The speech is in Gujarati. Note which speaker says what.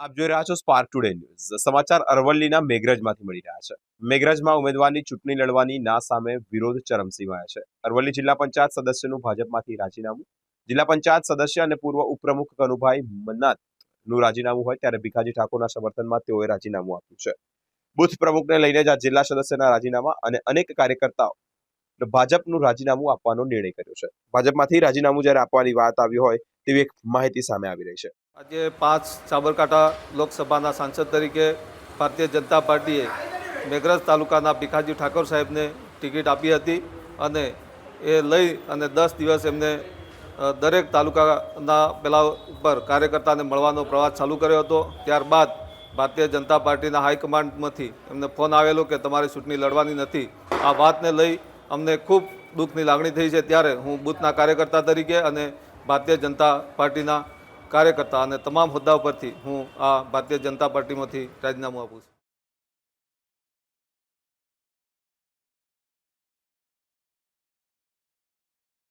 Speaker 1: આપ જોઈ રહ્યા છો સ્પાર્ક ટુડે ન્યૂઝ સમાચાર અરવલ્લીના મેઘરજમાંથી મળી રહ્યા છે. મેઘરજમાં ઉમેદવારની ચૂંટણી લડવાની ના સામે વિરોધ ચરમસીમાએ છે. અરવલ્લી જિલ્લા પંચાયત સદસ્યનું ભાજપમાંથી રાજીનામું. જિલ્લા પંચાયત સદસ્ય અને પૂર્વ ઉપપ્રમુખ કનુભાઈ મન્નાથનું રાજીનામું હોય ત્યારે ભીખાજી ઠાકોરના સમર્થનમાં તેઓએ રાજીનામું આપ્યું છે. બુથ પ્રમુખને લઈને જ આ જિલ્લા સદસ્યના રાજીનામા અને અનેક કાર્યકર્તાઓ ભાજપનું રાજીનામું આપવાનો નિર્ણય કર્યો છે. ભાજપમાંથી રાજીનામું જ્યારે આપવાની વાત આવી હોય તેવી એક માહિતી સામે આવી રહી છે.
Speaker 2: આજે પાંચ સાબરકાંઠા લોકસભાના સાંસદ તરીકે ભારતીય જનતા પાર્ટીએ મેઘરજ તાલુકાના ભીખાજી ઠાકોર સાહેબને ટિકિટ આપી હતી અને એ લઈ અને દસ દિવસ એમને દરેક તાલુકાના પેલા ઉપર કાર્યકર્તાને મળવાનો પ્રવાસ ચાલુ કર્યો હતો. ત્યારબાદ ભારતીય જનતા પાર્ટીના હાઈકમાન્ડમાંથી એમને ફોન આવેલો કે તમારી ચૂંટણી લડવાની નથી. આ વાતને લઈ અમને ખૂબ દુઃખની લાગણી થઈ છે. ત્યારે હું બૂથના કાર્યકર્તા તરીકે અને ભારતીય જનતા પાર્ટીના કાર્યકર્તા અને તમામ હોદ્દા ઉપરથી હું આ ભારતીય જનતા પાર્ટીમાંથી રાજીનામું આપું છું.